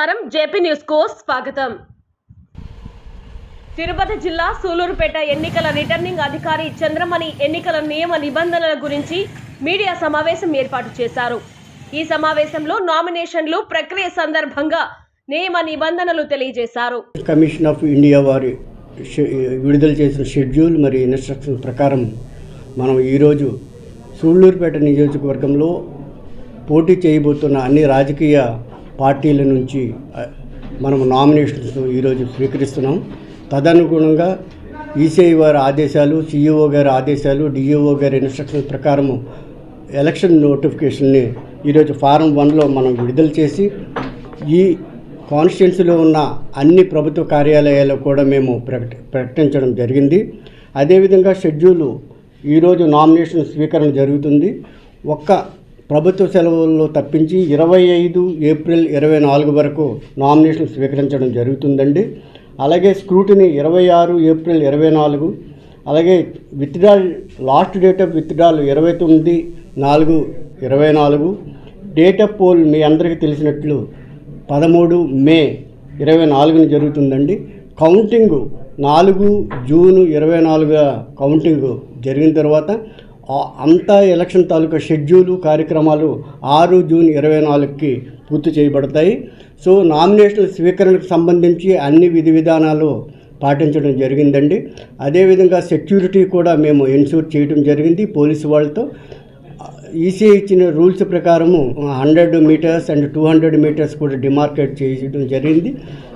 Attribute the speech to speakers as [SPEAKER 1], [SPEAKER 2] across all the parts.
[SPEAKER 1] నమస్కారం. జేపీ న్యూస్కు స్వాగతం. తిరుపతి జిల్లా సూలూరుపేట ఎన్నికల రిటర్నింగ్ అధికారి చంద్రమణి ఎన్నికల నియమ నిబంధనల గురించి మీడియా సమావేశం ఏర్పాటు చేశారు. ఈ సమావేశంలో నామినేషన్లు ప్రక్రియ సందర్భంగా నియమ నిబంధనలు తెలియజేశారు.
[SPEAKER 2] కమిషన్ ఆఫ్ ఇండియా వారి విడుదల చేసిన షెడ్యూల్ మరియు ఇన్స్ట్రక్షన్ ప్రకారం మనం ఈరోజు సూళ్ళూరుపేట నియోజకవర్గంలో పోటీ చేయబోతున్న అన్ని రాజకీయ పార్టీల నుంచి మనం నామినేషన్స్ ఈరోజు స్వీకరిస్తున్నాం. తదనుగుణంగా ఈసీఐ వారి ఆదేశాలు సిఇఓ గారి ఆదేశాలు డిఈఓ గారి ఇన్స్ట్రక్షన్ ప్రకారము ఎలక్షన్ నోటిఫికేషన్ని ఈరోజు ఫారం వన్లో మనం విడుదల చేసి ఈ కాన్స్టిట్యున్సీలో ఉన్న అన్ని ప్రభుత్వ కార్యాలయాల్లో కూడా మేము ప్రకట ప్రకటించడం జరిగింది. అదేవిధంగా షెడ్యూలు ఈరోజు నామినేషన్ స్వీకరణ జరుగుతుంది. ఒక్క ప్రభుత్వ సెలవుల్లో తప్పించి ఇరవై ఐదు ఏప్రిల్ ఇరవై నాలుగు వరకు నామినేషన్ స్వీకరించడం జరుగుతుందండి. అలాగే స్క్రూటినీ ఇరవై ఆరు ఏప్రిల్ ఇరవై నాలుగు అలాగే withdrawal last date of withdrawal ఇరవై తొమ్మిది నాలుగు ఇరవై నాలుగు డేట్ ఆఫ్ పోల్ మీ అందరికీ తెలిసినట్లు పదమూడు మే ఇరవై నాలుగున జరుగుతుందండి. కౌంటింగ్ నాలుగు జూను ఇరవై నాలుగుగా కౌంటింగ్ జరిగిన తర్వాత అంతా ఎలక్షన్ తాలూకా షెడ్యూలు కార్యక్రమాలు ఆరు జూన్ ఇరవై నాలుగుకి పూర్తి చేయబడతాయి. సో నామినేషన్ స్వీకరణకు సంబంధించి అన్ని విధి విధానాలు పాటించడం జరిగిందండి. అదేవిధంగా సెక్యూరిటీ కూడా మేము ఎన్షూర్ చేయడం జరిగింది పోలీసు వాళ్ళతో. ఈసీఐ ఇచ్చిన రూల్స్ ప్రకారము hundred meters and two hundred meters కూడా డిమార్కేట్ చేయడం జరిగింది.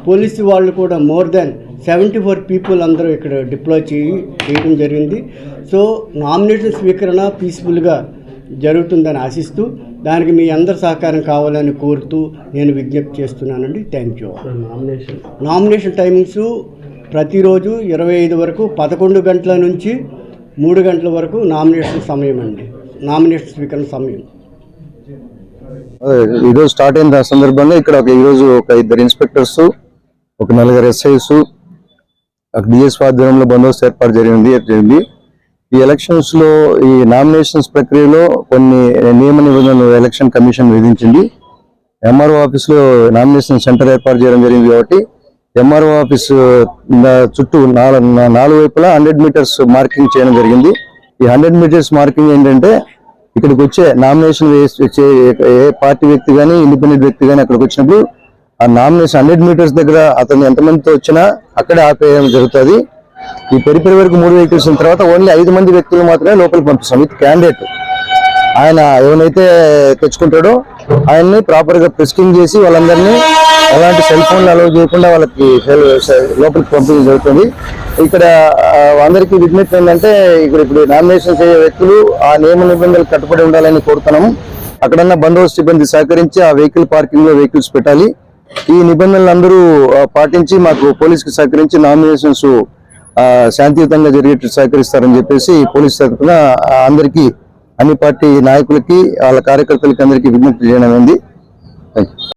[SPEAKER 2] పోలీసు వాళ్ళు కూడా more than seventy four people అందరూ ఇక్కడ డిప్లాయ్ చేయి చేయడం జరిగింది. సో నామినేషన్ స్వీకరణ పీస్ఫుల్గా జరుగుతుందని ఆశిస్తూ దానికి మీ అందరి సహకారం కావాలని కోరుతూ నేను విజ్ఞప్తి చేస్తున్నానండి. Thank you.
[SPEAKER 3] Nomination?
[SPEAKER 2] Nomination timings ప్రతిరోజు ఇరవై ఐదు వరకు పదకొండు గంటల నుంచి మూడు గంటల వరకు నామినేషన్ సమయం అండి నామినేషన్ స్వీకరణ సమయం.
[SPEAKER 4] ఈరోజు స్టార్ట్ అయిన సందర్భంగా ఇక్కడ ఒక ఈరోజు ఒక ఇద్దరు ఇన్స్పెక్టర్స్ ఒక నలుగురు ఎస్ఐస్ ఒక డిఎస్ ఆధ్వర్యంలో బందోబస్తు ఏర్పాటు జరిగింది జరిగింది. ఈ ఎలక్షన్స్లో ఈ నామినేషన్స్ ప్రక్రియలో కొన్ని నియమ నిబంధనలు ఎలక్షన్ కమిషన్ విధించింది. ఎంఆర్ఓ ఆఫీస్లో నామినేషన్ సెంటర్ ఏర్పాటు చేయడం జరిగింది కాబట్టి ఎంఆర్ఓ ఆఫీస్ చుట్టూ నాలుగు నాలుగు వైపులా హండ్రెడ్ మీటర్స్ మార్కింగ్ చేయడం జరిగింది. ఈ హండ్రెడ్ మీటర్స్ మార్కింగ్ ఏంటంటే ఇక్కడికి వచ్చే నామినేషన్ వేసే ఏ పార్టీ వ్యక్తి కానీ ఇండిపెండెంట్ వ్యక్తి కానీ అక్కడికి వచ్చినప్పుడు ఆ నామినేషన్ హండ్రెడ్ మీటర్స్ దగ్గర అతను ఎంతమందితో వచ్చినా అక్కడే ఆపేయడం జరుగుతుంది. ఈ పెరిపెరి వరకు మూడు వెహికల్స్ తర్వాత ఓన్లీ ఐదు మంది వ్యక్తులు మాత్రమే లోపలికి పంపిస్తాం విత్ క్యాండిడేట్. ఆయన ఎవరైతే తెచ్చుకుంటాడో ఆయన్ని ప్రాపర్గా ప్రిస్కింగ్ చేసి వాళ్ళందరినీ ఎలాంటి సెల్ ఫోన్లు అలౌ చేయకుండా వాళ్ళకి లోపలికి పంపిణీ జరుగుతుంది. ఇక్కడ అందరికీ విజ్ఞప్తి ఏంటంటే ఇక్కడ ఇప్పుడు నామినేషన్ చేసే వ్యక్తులు ఆ నియమ నిబంధనలు కట్టుబడి ఉండాలని కోరుతున్నాము. అక్కడన్నా బందోబస్తు సిబ్బంది సహకరించి ఆ వెహికల్ పార్కింగ్లో వెహికల్స్ పెట్టాలి. ఈ నిబంధనలు అందరూ పాటించి మాకు పోలీస్కి సహకరించి నామినేషన్స్ శాంతియుతంగా జరిగేట్టు సహకరిస్తారని చెప్పేసి పోలీస్ తరఫున అందరికీ అన్ని పార్టీ నాయకులకి వాళ్ళ కార్యకర్తలకి అందరికీ విజ్ఞప్తి చేయడం ఉంది